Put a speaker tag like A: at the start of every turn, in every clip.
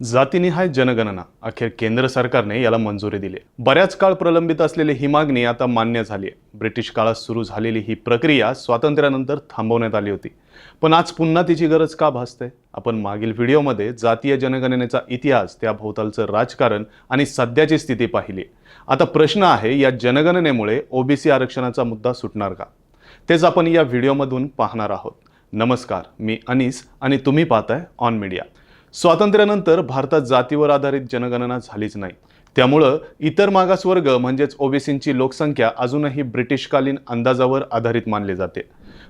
A: जातीनिहाय जनगणना अखेर केंद्र सरकारने याला मंजुरी दिली. बऱ्याच काळ प्रलंबित असलेली ही मागणी आता मान्य झाली आहे ब्रिटिश काळात सुरू झालेली ही प्रक्रिया स्वातंत्र्यानंतर थांबवण्यात आली होती. पण आज पुन्हा तिची गरज का भासते? आपण मागील व्हिडिओमध्ये जातीय जनगणनेचा इतिहास त्या भोवतालचं राजकारण आणि सध्याची स्थिती पाहिली. आता प्रश्न आहे या जनगणनेमुळे ओबीसी आरक्षणाचा मुद्दा सुटणार का? तेच आपण या व्हिडिओमधून पाहणार आहोत. नमस्कार मी अनिस आणि तुम्ही पाहताय ऑन मीडिया स्वातंत्र्यानंतर भारतात जातीवर आधारित जनगणना झालीच नाही. त्यामुळं इतर मागासवर्ग म्हणजेच ओबीसींची लोकसंख्या अजूनही ब्रिटिशकालीन अंदाजावर आधारित मानली जाते.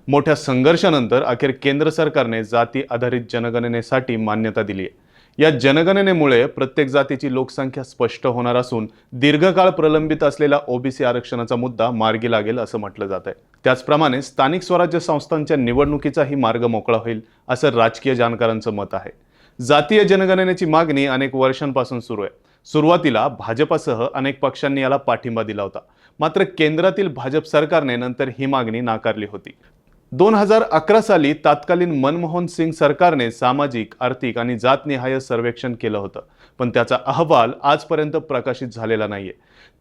A: मोठ्या संघर्षानंतर अखेर केंद्र सरकारने जाती आधारित जनगणनेसाठी मान्यता दिली आहे. या जनगणनेमुळे प्रत्येक जातीची लोकसंख्या स्पष्ट होणार असून दीर्घकाळ प्रलंबित असलेला ओबीसी आरक्षणाचा मुद्दा मार्गी लागेल असं म्हटलं जात आहे. त्याचप्रमाणे स्थानिक स्वराज्य संस्थांच्या निवडणुकीचाही मार्ग मोकळा होईल असं राजकीय जाणकारांचं मत आहे. जातीय जनगणनेची मागणी अनेक वर्षांपासून सुरू आहे. सुरुवातीला भाजपासह अनेक पक्षांनी याला पाठिंबा दिला होता. मात्र केंद्रातील भाजप सरकारने नंतर ही मागणी नाकारली होती. दोन हजार अकरा साली तत्कालीन मनमोहन सिंग सरकारने सामाजिक आर्थिक आणि जातनिहाय सर्वेक्षण केलं होतं. पण त्याचा अहवाल आजपर्यंत प्रकाशित झालेला नाहीये.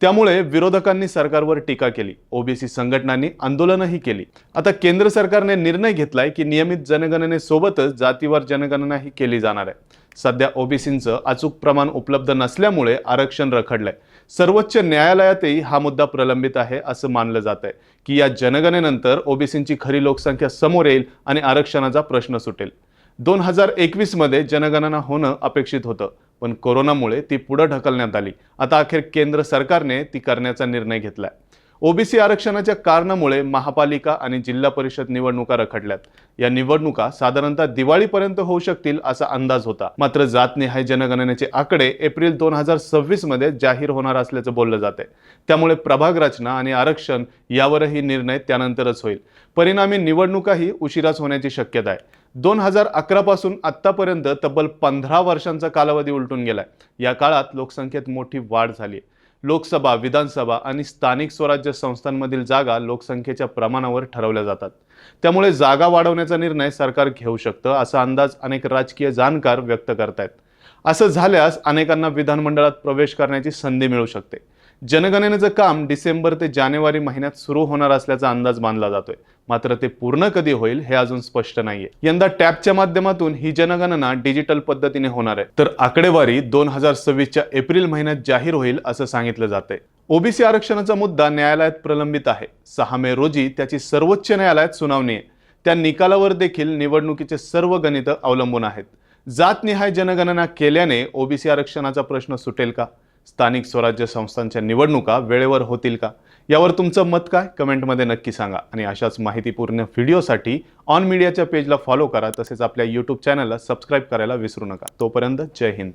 A: त्यामुळे विरोधकांनी सरकारवर टीका केली. ओबीसी संघटनांनी आंदोलनही केली. आता केंद्र सरकारने निर्णय घेतलाय की नियमित जनगणनेसोबतच जातीवार जनगणनाही केली जाणार आहे. सध्या ओबीसींचं अचूक प्रमाण उपलब्ध नसल्यामुळे आरक्षण रखडलंय. सर्वोच्च न्यायालयातही हा मुद्दा प्रलंबित आहे असं मानलं जात आहे की या जनगणनेनंतर ओबीसींची खरी लोकसंख्या समोर येईल आणि आरक्षणाचा प्रश्न सुटेल. दोन हजार एकवीसमध्ये जनगणना होणं अपेक्षित होतं पण कोरोनामुळे ती पुढं ढकलण्यात आली. आता अखेर केंद्र सरकारने ती करण्याचा निर्णय घेतलाय. ओबीसी आरक्षणाच्या कारणामुळे महापालिका आणि जिल्हा परिषद निवडणुका रखडल्यात. या निवडणुका साधारणतः दिवाळीपर्यंत होऊ शकतील असा अंदाज होता. मात्र जातनिहाय जनगणनेचे आकडे एप्रिल दोन हजार सव्वीसमध्ये जाहीर होणार असल्याचं बोललं जात आहे त्यामुळे प्रभाग रचना आणि आरक्षण यावरही निर्णय त्यानंतरच होईल. परिणामी निवडणुकाही उशिराच होण्याची शक्यता आहे. दोन हजार अकरा पासून आतापर्यंत तब्बल पंधरा वर्षांचा कालावधी उलटून गेलाय. या काळात लोकसंख्येत मोठी वाढ झाली आहे लोकसभा विधानसभा आणि स्थानिक स्वराज्य संस्थांमधील जागा लोकसंख्येच्या प्रमाणावर ठरवल्या जातात. त्यामुळे जागा वाढवण्याचा निर्णय सरकार घेऊ शकतं असा अंदाज अनेक राजकीय जाणकार व्यक्त करतायत. असं झाल्यास अनेकांना विधानमंडळात प्रवेश करण्याची संधी मिळू शकते. जनगणनेचं काम डिसेंबर ते जानेवारी महिन्यात सुरू होणार असल्याचा अंदाज मानला जातोय. मात्र ते पूर्ण कधी होईल हे अजून स्पष्ट नाहीये. यंदा टॅबच्या माध्यमातून ही जनगणना डिजिटल पद्धतीने होणार आहे. तर आकडेवारी दोन हजार सव्वीसच्या एप्रिल महिन्यात जाहीर होईल असं सांगितलं जातंय. ओबीसी आरक्षणाचा मुद्दा न्यायालयात प्रलंबित आहे. सहा मे रोजी त्याची सर्वोच्च न्यायालयात सुनावणी आहे. त्या निकालावर देखील निवडणुकीचे सर्व गणितं अवलंबून आहेत. जातनिहाय जनगणना केल्याने ओबीसी आरक्षणाचा प्रश्न सुटेल का? स्थानिक स्वराज्य संस्थांच्या निवडणुका वेळेवर होतील का? यावर तुमचं मत काय? कमेंटमध्ये नक्की सांगा. आणि अशाच माहितीपूर्ण व्हिडिओसाठी ऑन मीडियाच्या पेजला फॉलो करा. तसेच आपल्या यूट्यूब चॅनलला सबस्क्राईब करायला विसरू नका. तोपर्यंत जय हिंद.